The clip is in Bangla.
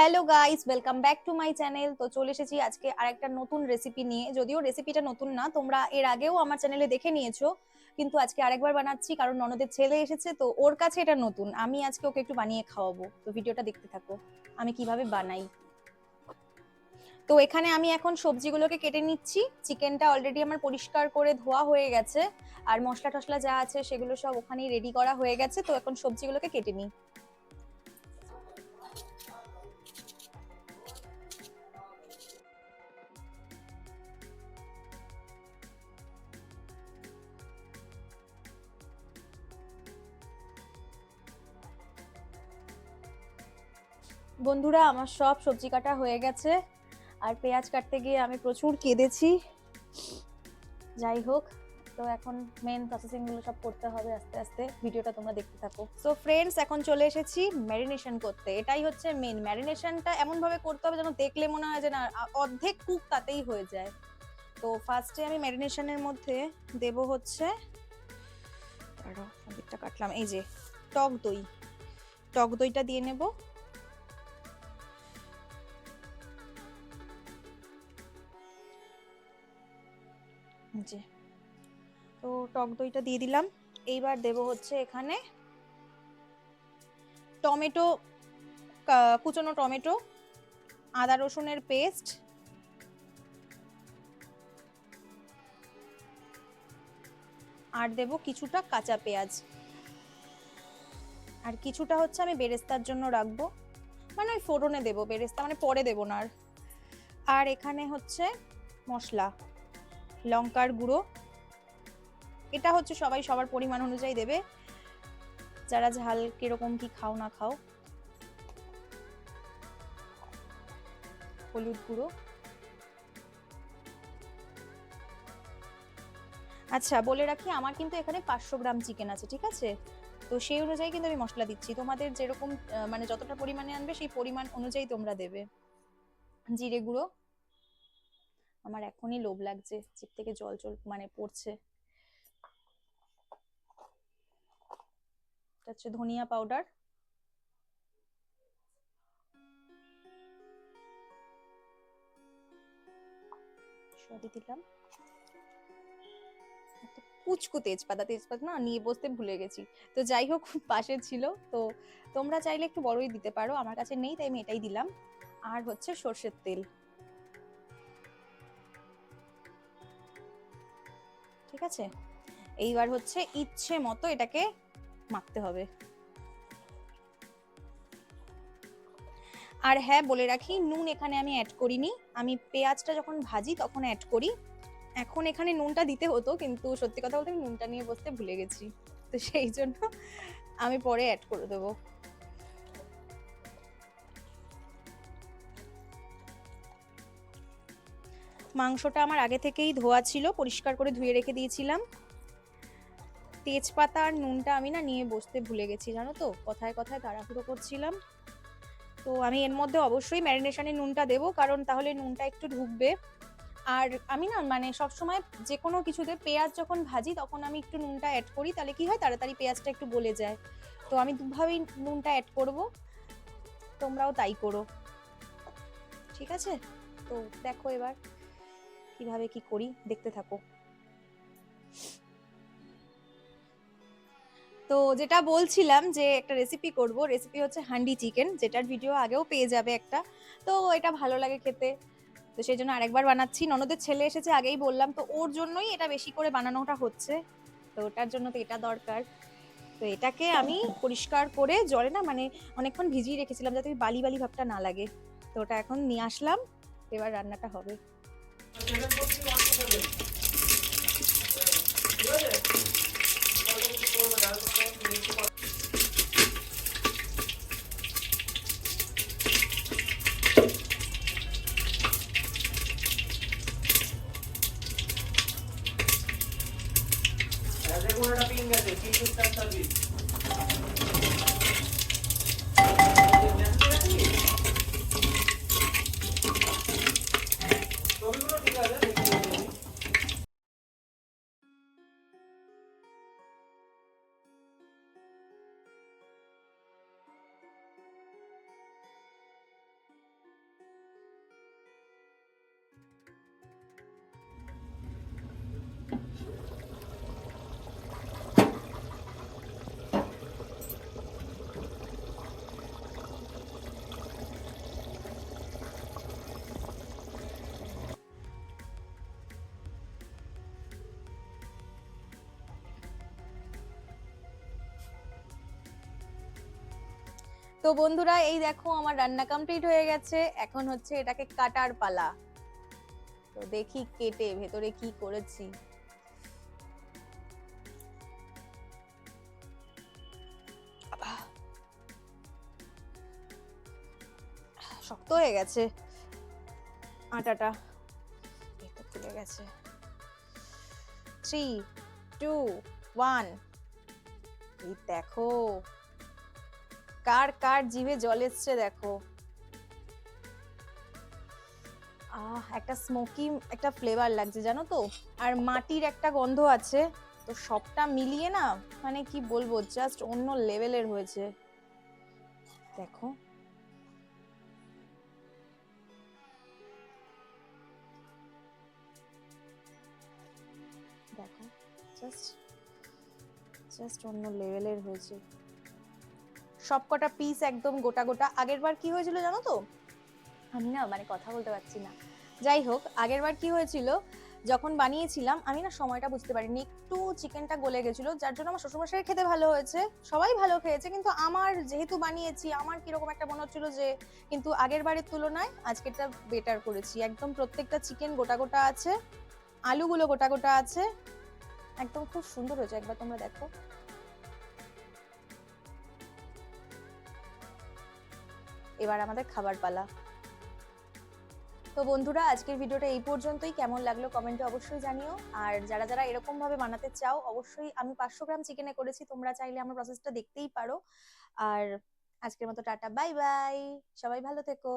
Hello guys welcome back to my channel তো চলে এসেছি আজকে আরেকটা নতুন রেসিপি নিয়ে। যদিও রেসিপিটা নতুন না, তোমরা এর আগেও আমার চ্যানেলে দেখে নিয়েছো, কিন্তু আজকে আরেকবার বানাচ্ছি কারণ ননদের ছেলে এসেছে, তো ওর কাছে এটা নতুন। আমি আজকে ওকে একটু বানিয়ে খাওয়াবো। তো ভিডিওটা দেখতে থাকো, আমি কীভাবে বানাই। তো এখানে আমি এখন সবজিগুলোকে কেটে নিচ্ছি। চিকেনটা অলরেডি আমার পরিষ্কার করে ধোয়া হয়ে গেছে, আর মশলা টশলা যা আছে সেগুলো সব ওখানেই রেডি করা হয়ে গেছে, তো এখন সবজিগুলোকে কেটে নিই। বন্ধুরা, আমার সব সবজি কাটা হয়ে গেছে। আর পেঁয়াজ কাটতে গিয়ে আমি প্রচুর কেঁদেছি। যাই হোক, তো এখন মেন প্রসেসিংগুলো সব করতে হবে আস্তে আস্তে। ভিডিওটা তোমরা দেখতে থাকো। সো ফ্রেন্ডস এখন চলে এসেছি ম্যারিনেশন করতে। এটাই হচ্ছে মেন ম্যারিনেশনটা এমন ভাবে করতে হবে যেন দেখলে মনে হয় যে না অর্ধেক কুক তাতেই হয়ে যায়। তো ফার্স্টে আমি ম্যারিনেশনের মধ্যে দেব হচ্ছে কাটলাম। এই যে, টক দই। টক দইটা দিয়ে নেব। জি। তো টক দইটা দিয়ে দিলাম। এইবার দেব হচ্ছে এখানে টমেটো কুচনো টমেটো, আদা রসুনের পেস্ট, আর দেব কিছুটা কাঁচা পেঁয়াজ। আর কিছুটা হচ্ছে আমি বেরেস্তার জন্য রাখব। মানে ওই ফোড়নে দেবো, বেরেস্তা মানে পরে দেবো না আর। আর এখানে হচ্ছে মশলা। লঙ্কার গুঁড়ো। এটা হচ্ছে সবাই সবার পরিমাণ অনুযায়ী দেবে। যারা ঝাল কীরকম কি খাও না খাও। হলুদ গুঁড়ো। আচ্ছা বলে রাখি, আমার কিন্তু এখানে পাঁচশো গ্রাম চিকেন আছে, ঠিক আছে? তো সেই অনুযায়ী কিন্তু আমি মশলা দিচ্ছি। তোমাদের যেরকম মানে যতটা পরিমাণে আনবে, সেই পরিমাণ অনুযায়ী তোমরা দেবে। জিরে গুঁড়ো। আমার এখনই লোভ লাগছে জিভ থেকে জল জল মানে পড়ছে। হচ্ছে ধনিয়া পাউডার সবই দিলাম। কুচকু তেজপাতা তেজপাতা না নিয়ে বসতে ভুলে গেছি। তো যাই হোক পাশে ছিল। তো তোমরা চাইলে একটু বড়ই দিতে পারো, আমার কাছে নেই, তাই আমি এটাই দিলাম। আর হচ্ছে সর্ষের তেল। ঠিক আছে? এইবার হচ্ছে ইচ্ছে মতো এটাকে মাখতে হবে। আর হ্যাঁ বলে রাখি, নুন এখানে আমি অ্যাড করিনি। আমি পেঁয়াজটা যখন ভাজি তখন অ্যাড করি। এখন এখানে নুনটা দিতে হতো, কিন্তু সত্যি কথা বলতে আমি নুনটা নিয়ে বসতে ভুলে গেছি। তো সেই জন্য আমি পরে অ্যাড করে দেবো। মাংসটা আমার আগে থেকেই ধোয়া ছিল, পরিষ্কার করে ধুয়ে রেখে দিয়েছিলাম। তেজপাতা আর নুনটা আমি না নিয়ে বসতে ভুলে গেছি, জানো তো? কথায় কথায় তাড়াহুড়ো করছিলাম। তো আমি এর মধ্যে অবশ্যই ম্যারিনেশনে নুনটা দেবো, কারণ তাহলে নুনটা একটু ঢুকবে। আর আমি না মানে সবসময় যে কোনো কিছুতে পেঁয়াজ যখন ভাজি, তখন আমি একটু নুনটা অ্যাড করি, তাহলে কি হয়? তাড়াতাড়ি পেঁয়াজটা একটু গলে যায়। তো আমি দুভাবেই নুনটা অ্যাড করব। তোমরাও তাই করো। ঠিক আছে? তো দেখো এবার। কীভাবে কি করি দেখতে থাকো। তো যেটা বলছিলাম যে একটা রেসিপি করব রেসিপি হচ্ছে হান্ডি চিকেন, যেটার ভিডিও আগেও পেয়ে যাবে একটা। তো এটা ভালো লাগে খেতে। তো সেই জন্য আরেকবার বানাচ্ছি। ননদের ছেলে এসেছে, আগেই বললাম, তো ওর জন্যই এটা বেশি করে বানানোটা হচ্ছে। তো ওটার জন্য তো এটা দরকার। তো এটাকে আমি পরিষ্কার করে জলে না মানে অনেকক্ষণ ভিজিয়ে রেখেছিলাম যাতে বালি বালি ভাবটা না লাগে। তো ওটা এখন নিয়ে আসলাম, এবার রান্নাটা হবে। দেখুন একটা পিন গেছে তিনশো চার সার্ভিস তো বন্ধুরা, এই দেখো আমার রান্না কমপ্লিট হয়ে গেছে। এখন হচ্ছে এটাকে কাটার পালা। তো দেখি কেটে ভেতরে কি করেছি। শক্ত হয়ে গেছে আটাটা। তো গেছে। থ্রি টু ওয়ান এই দেখো। কার কার জিভে জল এসছে দেখো? আহ, একটা স্মোকি একটা ফ্লেভার লাগছে, জানো তো? আর মাটির একটা গন্ধ আছে, তো সবটা মিলিয়ে না মানে কি বলব জাস্ট অন্য লেভেলের হয়েছে। দেখো। দেখো জাস্ট জাস্ট অন্য লেভেলের হয়েছে। সবকটা পিস একদম গোটা গোটা। আগের বার কি হয়েছিল জানো তো? আমি না মানে কথা বলতে পারছি না। যাই হোক আগের বার কি হয়েছিল? যখন বানিয়েছিলাম, আমি না সময়টা বুঝতে পারিনি। একটু চিকেনটা গলে গেছিল, যার জন্য আমার শ্বশুরমশাই খেতে ভালো হয়েছে। সবাই ভালো খেয়েছে, কিন্তু আমার যেহেতু বানিয়েছি, আমার কীরকম একটা মনে হচ্ছিল যে, কিন্তু আগের বারের তুলনায় আজকেরটা বেটার করেছি। একদম প্রত্যেকটা চিকেন গোটা গোটা আছে, আলুগুলো গোটা গোটা আছে। একদম খুব সুন্দর হয়েছে, একবার তোমরা দেখো। এবার আমাদের খাবার পালা। তো বন্ধুরা, আজকের ভিডিওটা এই পর্যন্তই। কেমন লাগল কমেন্টে অবশ্যই জানিও। আর যারা যারা এরকমভাবে বানাতে চাও, অবশ্যই আমি পাঁচশো গ্রাম চিকেনে করেছি। তোমরা চাইলে আমার প্রসেসটা দেখতেই পারো। আর আজকের মতো টাটা বাই বাই সবাই ভালো থেকো।